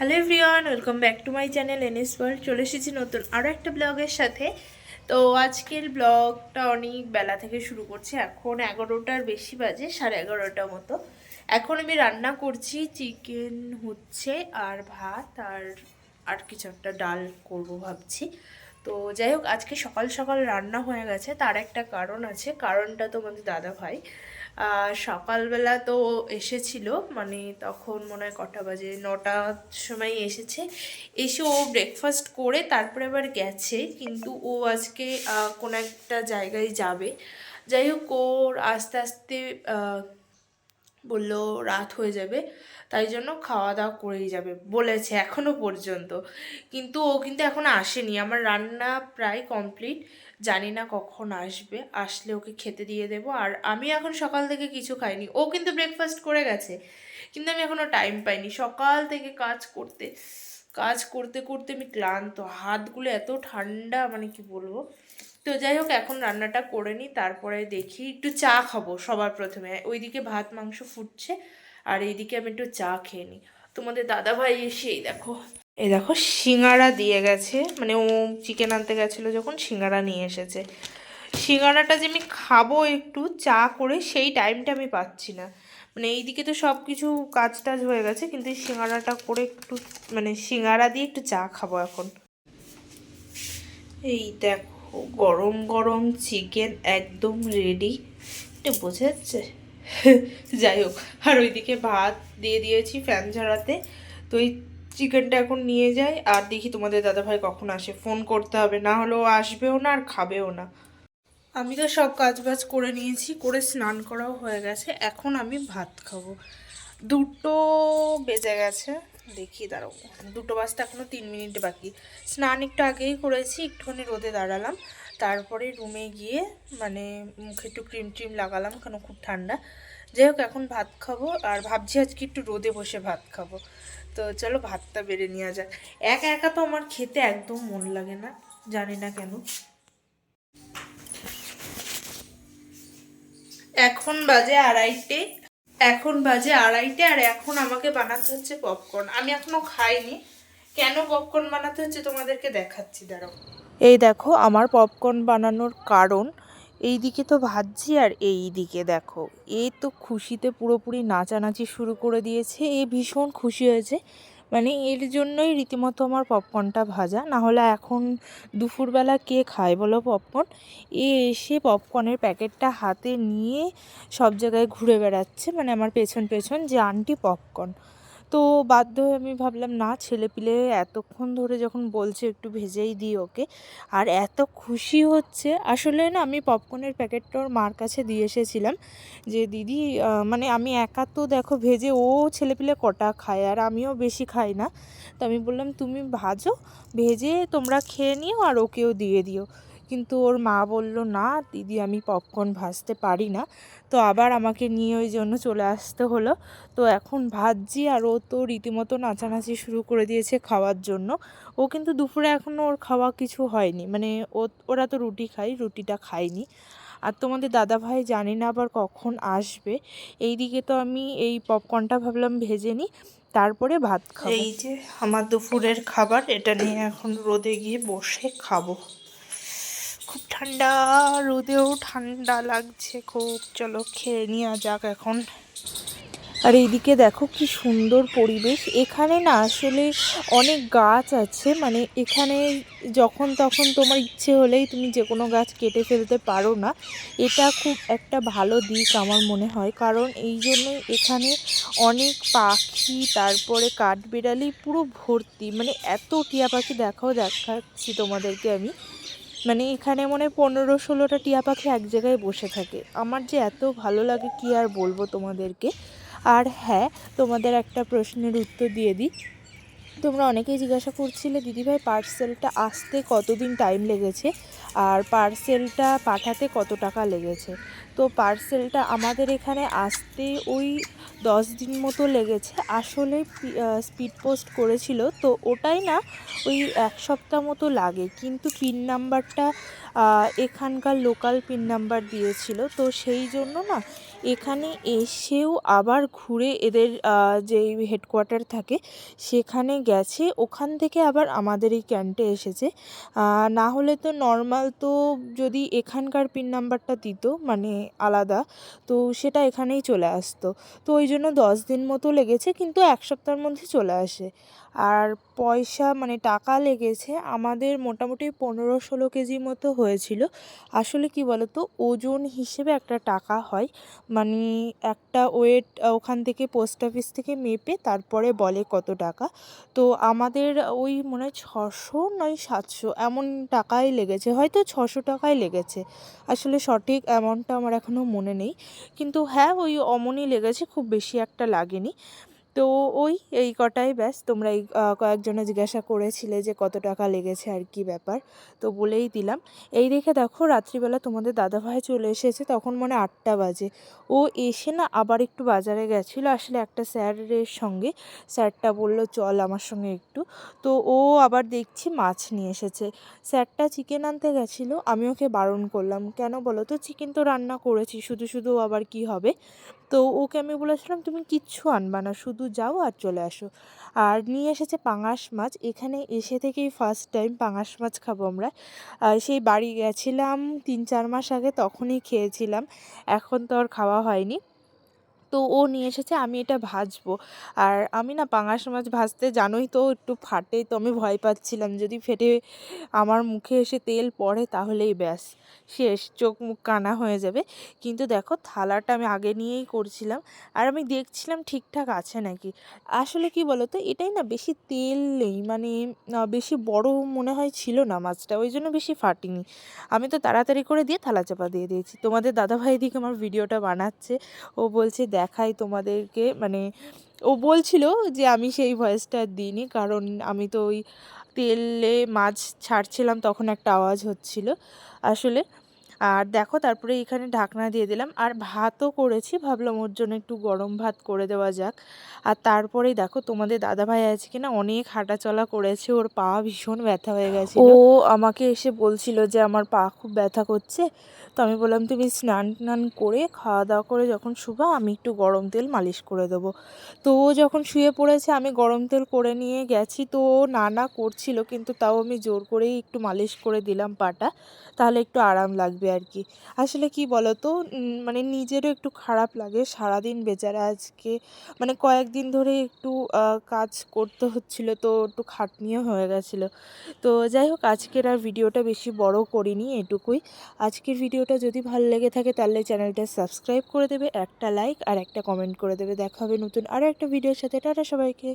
Hello everyone welcome back to my channel N S world চলে এসেছি নতুন আরও একটা ব্লগের সাথে। তো আজকের ব্লগটা অনেক বেলা থেকে শুরু করছি। এখন এগারোটার বেশি বাজে, সাড়ে এগারোটা মতো। এখন আমি রান্না করছি চিকেন হচ্ছে আর ভাত আর আর কিছু একটা ডাল করব ভাবছি। তো যাই হোক, আজকে সকাল সকাল রান্না হয়ে গেছে, তার একটা কারণ আছে। কারণটা তোমাদের দাদা ভাই সকালবেলা তো এসেছিল মানে তখন মনে হয় কটা বাজে, নটার সময় এসেছে। এসে ও ব্রেকফাস্ট করে তারপরে আবার গেছে, কিন্তু ও আজকে কোনো একটা জায়গায় যাবে। যাই হোক, ওর আস্তে আস্তে বলল, রাত হয়ে যাবে, তাই জন্য খাওয়া দাওয়া করেই যাবে। বলেছে এখনও পর্যন্ত। কিন্তু ও কিন্তু এখন আসেনি। আমার রান্না প্রায় কমপ্লিট জানি না কখন আসবে। আসলে ওকে খেতে দিয়ে দেব। আর আমি এখন সকাল থেকে কিছু খাইনি। ও কিন্তু ব্রেকফাস্ট করে গেছে, কিন্তু আমি এখনও টাইম পাইনি। সকাল থেকে কাজ করতে কাজ করতে করতে আমি ক্লান্ত। হাতগুলো এত ঠান্ডা মানে কি বলব? তো যাই হোক, এখন রান্নাটা করে নিই, তারপরে দেখি একটু চা খাব সবার প্রথমে। ওইদিকে ভাত, মাংস ফুটছে, আর এইদিকে আমি একটু চা খেয়ে নিই। তোমাদের দাদা ভাই এসে এই দেখো এই দেখো সিঙ্গারা দিয়ে গেছে। মানে ও চিকেন আনতে গেছিল যখন, সিঙ্গারা নিয়ে এসেছে। সিঙ্গারাটা যে আমি খাব একটু চা করে, সেই টাইমটা আমি পাচ্ছি না। মানে এইদিকে তো সব কিছু কাজ টাজ হয়ে গেছে, কিন্তু সিঙ্গারাটা করে একটু মানে সিঙ্গারা দিয়ে একটু চা খাব এখন। এই দেখো গরম গরম চিকেন একদম রেডি এটা বোঝা যাচ্ছে? যাই হোক, আর ওইদিকে ভাত দিয়ে দিয়েছি ফ্যান ঝাড়াতে। তো এই চিকেনটা এখন নিয়ে যাই, আর দেখি তোমাদের দাদাভাই কখন আসে। ফোন করতে হবে, না হলে ও আসবেও না আর খাবেও না। আমি তো সব কাজ বাজ করে নিয়েছি, করে স্নান করাও হয়ে গেছে। এখন আমি ভাত খাব। দুটো বেজে গেছে। দেখি, দাঁড়াও। দুটো বাজতে এখনও তিন মিনিট বাকি। স্নান একটু আগেই করেছি, একটুখানি রোদে দাঁড়ালাম। তারপরে রুমে গিয়ে মানে মুখে একটু ক্রিম ট্রিম লাগালাম, কেন খুব ঠান্ডা। যাই হোক, এখন ভাত খাব, আর ভাবছি আজকে একটু রোদে বসে ভাত খাব। তো চলো, ভাতটা বেড়ে নেওয়া যাক। একা একা তো আমার খেতে একদম মন লাগে না, জানি না কেন। এখন বাজে আড়াইটে। এখন বাজে আড়াইটে আর এখন আমাকে বানাতে হচ্ছে পপকর্ন আমি এখনও খাইনি। কেন পপকর্ন বানাতে হচ্ছে তোমাদেরকে দেখাচ্ছি, দাঁড়াও। এই দেখো, আমার পপকর্ন বানানোর কারণ এই দিকে তো ভাজছি আর এই দিকে দেখো, এ তো খুশিতে পুরোপুরি নাচানাচি শুরু করে দিয়েছে, এ ভীষণ খুশি হয়েছে। মানে এর জন্যই রীতিমতো আমার পপকর্নটা ভাজা। না হলে এখন দুপুরবেলা কে খায় বলো পপকর্ন এ এসে পপকর্নের প্যাকেটটা হাতে নিয়ে সব জায়গায় ঘুরে বেড়াচ্ছে। মানে আমার পেছন পেছন যে আন্টি পপকর্ন তো বাধ্য হয়ে আমি ভাবলাম, না, ছেলেপিলে এতক্ষণ ধরে যখন বলছে একটু ভেজেই দিই ওকে। আর এত খুশি হচ্ছে, আসলে না আমি পপকর্নের প্যাকেটটা ওর মার কাছে দিয়ে এসেছিলাম যে, দিদি মানে আমি একা তো দেখো ভেজে ও ছেলেপিলে কটা খায় আর আমিও বেশি খাই না। তো আমি বললাম, তুমি ভাজো, ভেজে তোমরা খেয়ে নিও আর ওকেও দিয়ে দিও। কিন্তু ওর মা বলল, না, দিদি, আমি পপকর্ন ভাজতে পারি না। তো আবার আমাকে নিয়ে ওই জন্য চলে আসতে হলো। তো এখন ভাজছি আর ও তো রীতিমতো নাচানাচি শুরু করে দিয়েছে খাওয়ার জন্য। ও কিন্তু দুপুরে এখনও ওর খাওয়া কিছু হয়নি। মানে ও, ওরা তো রুটি খায়, রুটিটা খায়নি। আর তোমাদের দাদা ভাই জানি না আবার কখন আসবে। এই দিকে তো আমি এই পপকর্নটা ভাবলাম ভেজে নিই, তারপরে ভাত খাব। এই যে আমার দুপুরের খাবার, এটা নিয়ে এখন রোদে গিয়ে বসে খাব। খুব ঠান্ডা, রোদেও ঠান্ডা লাগছে খুব। চলো খেয়ে নেওয়া যাক এখন। আর এইদিকে দেখো কি সুন্দর পরিবেশ। এখানে না আসলে অনেক গাছ আছে মানে এখানে যখন তখন তোমার ইচ্ছে হলেই তুমি যে কোনো গাছ কেটে ফেলতে পারো না। এটা খুব একটা ভালো দিক আমার মনে হয়, কারণ এই জন্যই এখানে অনেক পাখি, তারপরে কাঠবিড়ালি পুরো ভর্তি। মানে এত টিয়া পাখি দেখাও দেখাচ্ছি তোমাদেরকে আমি। মানে এখানে মনে হয় পনেরো ষোলোটা টিয়া পাখি এক জায়গায় বসে থাকে। আমার যে এত ভালো লাগে কি আর বলব তোমাদেরকে? আর হ্যাঁ তোমাদের একটা প্রশ্নের উত্তর দিয়ে দিই। তোমরা অনেকেই জিজ্ঞাসা করছিলে, দিদিভাই পার্সেলটা আসতে কতদিন টাইম লেগেছে? আর পার্সেলটা পাঠাতে কত টাকা লেগেছে? তো পার্সেলটা আমাদের এখানে আসতে ওই দশ দিন মতো লেগেছে। আসলে স্পিড পোস্ট করেছিল, তো ওটাই না, ওই এক সপ্তাহ মতো লাগে। কিন্তু পিন নাম্বারটা এখানকার লোকাল পিন নাম্বার দিয়েছিল, তো সেই জন্য না এখানে এসেও আবার ঘুরে এদের আহ, যে হেডকোয়ার্টার থাকে সেখানে গেছে। ওখান থেকে আবার আমাদের এই ক্যান্টে এসেছে। না হলে তো নর্মাল তো যদি এখানকার পিন নাম্বারটা দিত মানে আলাদা তো সেটা এখানেই চলে আসতো। তো ওই জন্য দশ দিন মতো লেগেছে কিন্তু এক সপ্তাহের মধ্যে চলে আসে। আর পয়সা মানে টাকা লেগেছে আমাদের মোটামুটি পনেরো ষোলো কেজি মতো হয়েছিল। আসলে কি বলতো ওজন হিসেবে একটা টাকা হয়। মানে একটা ওয়েট ওখান থেকে পোস্ট অফিস থেকে মেপে তারপরে বলে কত টাকা। তো আমাদের ওই মনে হয় ছশো নয় সাতশো এমন টাকাই লেগেছে, হয়তো ছশো টাকাই লেগেছে। আসলে সঠিক অ্যামাউন্টটা আমার এখনও মনে নেই। কিন্তু হ্যাঁ ওই অমনই লেগেছে, খুব বেশি একটা লাগেনি। তো ওই, এই কটাই ব্যাস। তোমরা এই কয়েকজনে জিজ্ঞাসা করেছিলে যে কত টাকা লেগেছে আর কি ব্যাপার, তো বলেই দিলাম। এই দেখে দেখো, রাত্রিবেলা তোমাদের দাদাভাই চলে এসেছে, তখন মানে আটটা বাজে। ও এসে না আবার একটু বাজারে গেছিল, আসলে একটা স্যারের সঙ্গে। স্যারটা বলল, চল আমার সঙ্গে একটু। তো ও আবার দেখছি মাছ নিয়ে এসেছে। স্যারটা চিকেন আনতে গেছিল, আমি ওকে বারণ করলাম, কেন বলো তো, চিকেন তো রান্না করেছি, শুধু শুধু আবার কি হবে? তো ওকে আমি বলেছিলাম, তুমি কিচ্ছু আনবা না, শুধু যাও আর চলে আসো। আর নিয়ে এসেছে পাঙাশ মাছ। এখানে এসে থেকেই ফার্স্ট টাইম পাঙাশ মাছ খাব আমরা। সেই বাড়ি গেছিলাম তিন চার মাস আগে, তখনই খেয়েছিলাম। এখন তো আর খাওয়া হয়নি। তো ও নিয়ে এসেছে, আমি এটা ভাজবো। আর আমি না পাঙাশ মাছ ভাজতে জানোই তো, একটু ফাটে তো, আমি ভয় পাচ্ছিলাম। যদি ফেটে আমার মুখে এসে তেল পড়ে তাহলেই ব্যাস, শেষ, চোখ মুখ কানা হয়ে যাবে। কিন্তু দেখো, থালাটা আমি আগে নিয়েই করছিলাম। আর আমি দেখছিলাম ঠিকঠাক আছে নাকি। আসলে কি বলো তো এটাই না বেশি তেল নেই মানে বেশি বড় মনে হয় ছিল না মাছটা, ওই জন্য বেশি ফাটিনি। আমি তো তাড়াতাড়ি করে দিয়ে থালা চাপা দিয়ে দিয়েছি। তোমাদের দাদাভাই দিকে আমার ভিডিওটা বানাচ্ছে। ও বলছে দেখাই তোমাদেরকে মানে ও বলছিল যে আমি সেই ভয়েসটা দিইনি কারণ আমি তো ওই তেলে মাছ ছাড়ছিলাম তখন একটা আওয়াজ হচ্ছিল। আসলে আর দেখো তারপরে এখানে ঢাকনা দিয়ে দিলাম। আর ভাতও করেছি ভাবলাম ওর জন্য একটু গরম ভাত করে দেওয়া যাক। আর তারপরেই দেখো তোমাদের দাদাভাই আজকে না অনেক হাঁটাচলা করেছে ওর পা ভীষণ ব্যথা হয়ে গেছে ও। আমাকে এসে বলছিল যে আমার পা খুব ব্যথা করছে। তো আমি বললাম তুমি স্নান টান করে খাওয়া দাওয়া করে যখন শুবা আমি একটু গরম তেল মালিশ করে দেবো। তো ও যখন শুয়ে পড়েছে আমি গরম তেল করে নিয়ে গেছি। তো ও না না করছিল কিন্তু তাও আমি জোর করেই একটু মালিশ করে দিলাম পাটা। তাহলে একটু আরাম লাগবে আর কি আসলে কি বলো তো মানে নিজেরও একটু খারাপ লাগে সারাদিন বেচারা আজকে মানে কয়েকদিন ধরে একটু কাজ করতে হচ্ছিল তো একটু খাটনিও হয়ে গেছিল। তো যাই হোক, আজকের আর ভিডিওটা বেশি বড় করিনি এটুকুই। আজকের ভিডিওটা যদি ভালো লেগে থাকে তাহলে চ্যানেলটা সাবস্ক্রাইব করে দেবে, একটা লাইক আর একটা কমেন্ট করে দেবে। দেখা হবে নতুন আরও একটা ভিডিওর সাথে। টাটা সবাইকে।